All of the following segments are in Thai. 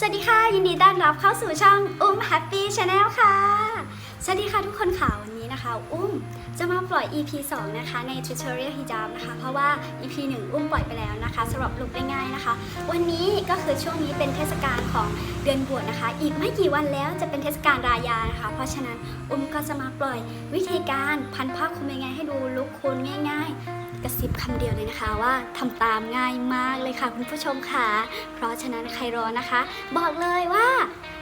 สวัสดีค่ะ ยินดีต้อนรับเข้าสู่ช่องอุ้ม Happy Channel ค่ะ สวัสดีค่ะทุกคนค่ะวันนี้นะคะ อุ้มจะมาปล่อย EP 2 นะคะ ใน Tutorial Hijab นะคะ เพราะว่า EP 1 อุ้มปล่อยไปแล้วนะคะสำหรับลุกได้ง่ายนะคะ วันนี้ก็คือช่วงนี้เป็นเทศกาลของเดือนบวชนะคะ อีกไม่กี่วันแล้วจะเป็นเทศกาลรายานะคะ เพราะฉะนั้นอุ้มก็จะมาปล่อยวิธีการพันผ้าคลุมยังไงให้ดูลุกคุณง่าย ๆ กระซิบคำเดียวเลยนะคะว่าทำตามง่ายมากเลยค่ะคุณผู้ชมค่ะ เพราะฉะนั้นใครรอนะคะ บอกเลยว่า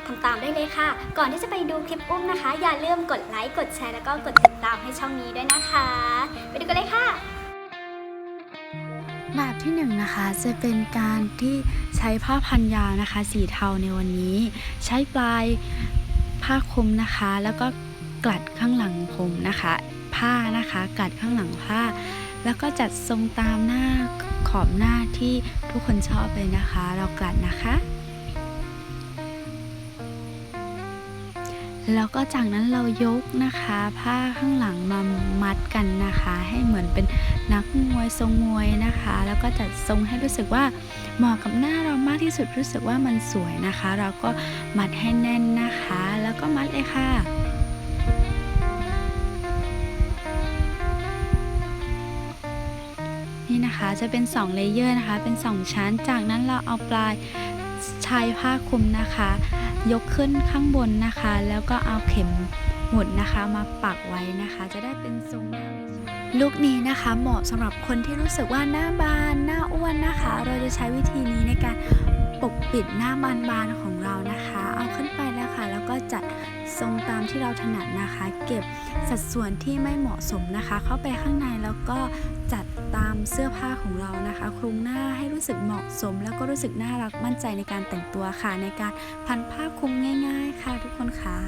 ทำตามได้เลยค่ะ ก่อนที่จะไปดูคลิปอุ้มนะคะ อย่าลืมกดไลค์ กดแชร์ แล้วก็กดติดตามให้ช่องนี้ด้วยนะคะ ไปดูกันเลยค่ะ แบบที่หนึ่งนะคะจะเป็นการที่ใช้ผ้าพันยาวนะคะ สีเทาในวันนี้ ใช้ปลายผ้าคลุมนะคะ แล้วก็ ลัดข้างหลังผมนะคะ ผ้านะคะกลัดข้างหลังผ้า แล้วก็จัดทรงตามหน้าขอบหน้าที่ทุกคนชอบเลยนะคะ เรากลัดนะคะ แล้วก็จากนั้นเรายกนะคะ ผ้าข้างหลังมามัดกันนะคะ ให้เหมือนเป็นนักมวยทรงมวยนะคะ แล้วก็จัดทรงให้รู้สึกว่าเหมาะกับหน้าเรามากที่สุดรู้สึกว่ามันสวยนะคะ เราก็มัดให้แน่นนะคะ แล้วก็มัดเลยค่ะ นะคะ จะเป็น2เลเยอร์นะคะ เป็น 2 ชั้น จากนั้นเราเอาปลายชายผ้าคลุมนะคะ ยกขึ้นข้างบนนะคะ แล้วก็เอาเข็มหมุดนะคะมาปักไว้นะคะ จะได้เป็นทรงหน้าลุคนี้นะคะเหมาะสำหรับคนที่รู้สึกว่าหน้าบาน หน้าอ้วนนะคะ เราจะใช้วิธีนี้ในการ ปกปิดหน้าบานๆของเรานะคะ เอาขึ้นไปแล้วค่ะ แล้วก็จัดทรงตามที่เราถนัดนะคะ เก็บสัดส่วนที่ไม่เหมาะสมนะคะ เข้าไปข้างในแล้วก็จัดตามเสื้อผ้าของเรานะคะคลุมหน้าให้รู้สึกเหมาะสม แล้วก็รู้สึกน่ารักมั่นใจในการแต่งตัวค่ะ ในการพันผ้าคลุมง่าย ๆ ค่ะทุกคนค่ะ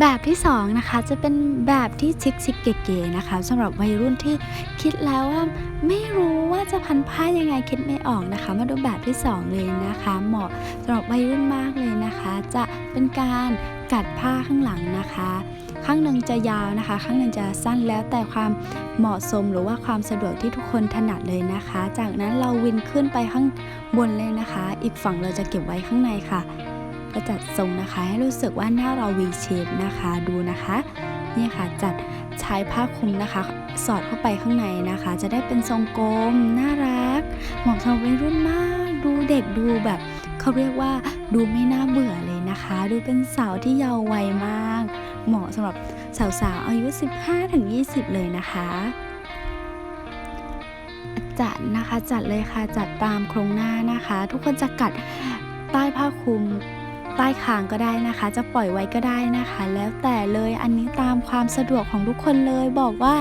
แบบที่สองนะคะจะเป็นแบบที่ชิคชิคๆเก๋ๆนะคะสำหรับวัยรุ่นที่คิดแล้วว่าไม่รู้ว่าจะพันผ้ายังไงคิดไม่ออกนะคะ มาดูแบบที่สองเลยนะคะ เหมาะสำหรับวัยรุ่นมากเลยนะคะ จะเป็นการกัดผ้าข้างหลังนะคะข้างหนึ่งจะยาวนะคะ ข้างหนึ่งจะสั้นแล้วแต่ความเหมาะสมหรือว่าความสะดวกที่ทุกคนถนัดเลยนะคะ จากนั้นเราวินขึ้นไปข้างบนเลยนะคะ อีกฝั่งเราจะเก็บไว้ข้างในค่ะ ก็จัดทรงนะคะ ให้รู้สึกว่าหน้าเรา V shape นะคะดูนะคะนี่ค่ะจัดใช้ผ้าคลุมนะคะ สอดเข้าไปข้างในนะคะ จะได้เป็นทรงกลมน่ารักเหมาะสำหรับวัยรุ่นมาก ดูเด็กดูแบบเขาเรียกว่าดูไม่น่าเบื่อเลยนะคะ ดูเป็นสาวที่เยาว์วัยมาก เหมาะสำหรับสาวๆอายุ 15-20 เลยนะคะจัดนะคะจัดเลยค่ะจัดตามโครงหน้านะคะ ทุกคนจะกัดใต้ผ้าคลุม ใต้คางก็ได้นะคะ จะปล่อยไว้ก็ได้นะคะ แล้วแต่เลยอันนี้ตามความสะดวกของทุกคนเลยบอกว่า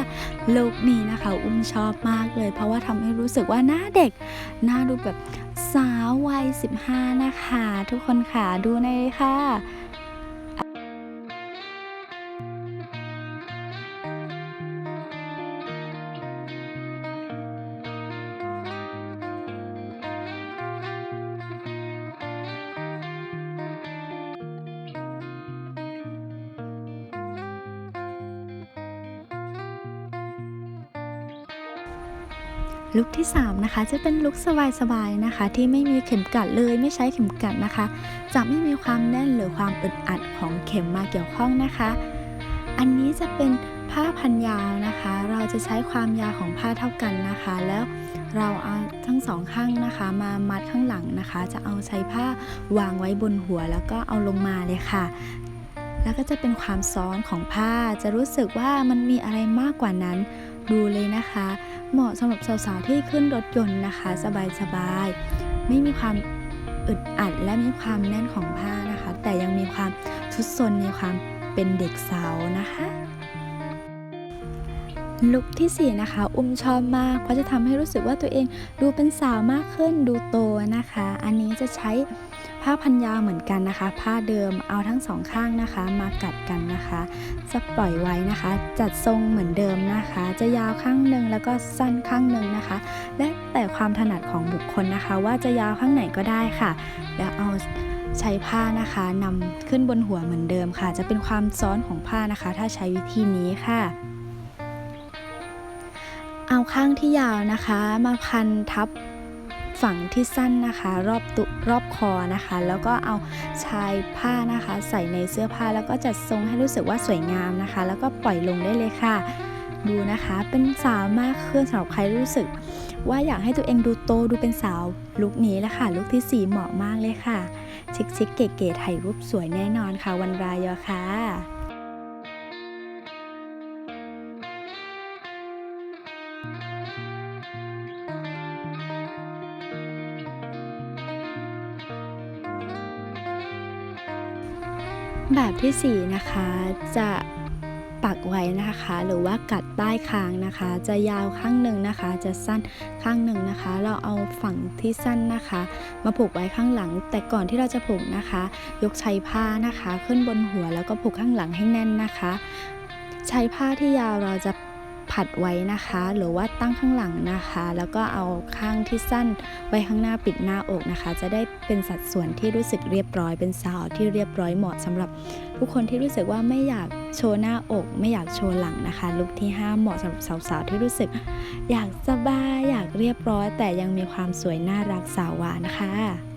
ลุคนี้นะคะ อุ้มชอบมากเลย เพราะว่าทำให้รู้สึกว่าหน้าเด็กหน้าดูแบบสาววัย 15 นะคะ ทุกคนค่ะดูในค่ะ ลุคที่ 3 นะคะ จะเป็นลุคสบายๆนะคะ ที่ไม่มีเข็มกัดเลยไม่ใช้เข็มกัดนะคะ จะไม่มีความแน่นหรือความอึดอัดของเข็มมาเกี่ยวข้องนะคะ อันนี้จะเป็นผ้าพันยาวนะคะ เราจะใช้ความยาวของผ้าเท่ากันนะคะ แล้วเราเอาทั้งสองข้างนะคะ มามัดข้างหลังนะคะ จะเอาใช้ผ้าวางไว้บนหัวแล้วก็เอาลงมาเลยค่ะ แล้วก็จะเป็นความซ้อนของผ้าจะรู้สึกว่ามันมีอะไรมากกว่านั้น ดูเลยนะคะ เหมาะสำหรับสาวๆที่ขึ้นรถยนต์นะคะ สบายๆไม่มีความอึดอัดและมีความแน่นของผ้านะคะ แต่ยังมีความทุดซนมีความเป็นเด็กสาวนะคะลุคทีสี่4นะคะอุ้มชอบมาก เพราะจะทำให้รู้สึกว่าตัวเองดูเป็นสาวมากขึ้นดูโตนะคะ อันนี้จะใช้ ผ้าพันยาวเหมือนกันนะคะ ผ้าเดิมเอาทั้งสองข้างนะคะมากัดกันนะคะ จะปล่อยไว้นะคะ จัดทรงเหมือนเดิมนะคะ จะยาวข้างหนึ่งแล้วก็สั้นข้างหนึ่งนะคะ และแต่ความถนัดของบุคคลนะคะ ว่าจะยาวข้างไหนก็ได้ค่ะ แล้วเอาใช้ผ้านะคะนำขึ้นบนหัวเหมือนเดิมค่ะ จะเป็นความซ้อนของผ้านะคะ ถ้าใช้วิธีนี้ค่ะเอาข้างที่ยาวนะคะ มาพันทับ ฝั่งที่สั้นนะคะรอบตุรอบคอนะคะ แล้วก็เอาชายผ้านะคะ ใส่ในเสื้อผ้าแล้วก็จัดทรงให้รู้สึกว่าสวยงามนะคะ แล้วก็ปล่อยลงได้เลยค่ะ ดูนะคะเป็นสาวมากขึ้นสำหรับใครรู้สึก ว่าอยากให้ตัวเองดูโตดูเป็นสาวลุคนี้แหละค่ะลุคที่สีเหมาะมากเลยค่ะชิคชิคๆเก๋ๆถ่ายรูปสวยแน่นอนค่ะ วันรายอค่ะ แบบที่ 4 นะคะจะปักไว้นะคะ หรือว่ากัดใต้คางนะคะ จะยาวข้างหนึ่งนะคะ จะสั้นข้างหนึ่งนะคะ เราเอาฝั่งที่สั้นนะคะ มาผูกไว้ข้างหลัง แต่ก่อนที่เราจะผูกนะคะ ยกใช้ผ้านะคะ ขึ้นบนหัวแล้วก็ผูกข้างหลังให้แน่นนะคะ ใช้ผ้าที่ยาวเราจะ ผัดไว้นะคะ หรือว่าตั้งข้างหลังนะคะ แล้วก็เอาข้างที่สั้นไว้ข้างหน้าปิดหน้าอกนะคะ จะได้เป็นสัดส่วนที่รู้สึกเรียบร้อย เป็นสาวที่เรียบร้อยเหมาะสำหรับทุกคนที่รู้สึกว่าไม่อยากโชว์หน้าอก ไม่อยากโชว์หลังนะคะ ลุคที่5เหมาะสำหรับสาวๆที่รู้สึก อยากสบายอยากเรียบร้อย แต่ยังมีความสวยน่ารักสาวหวานนะคะ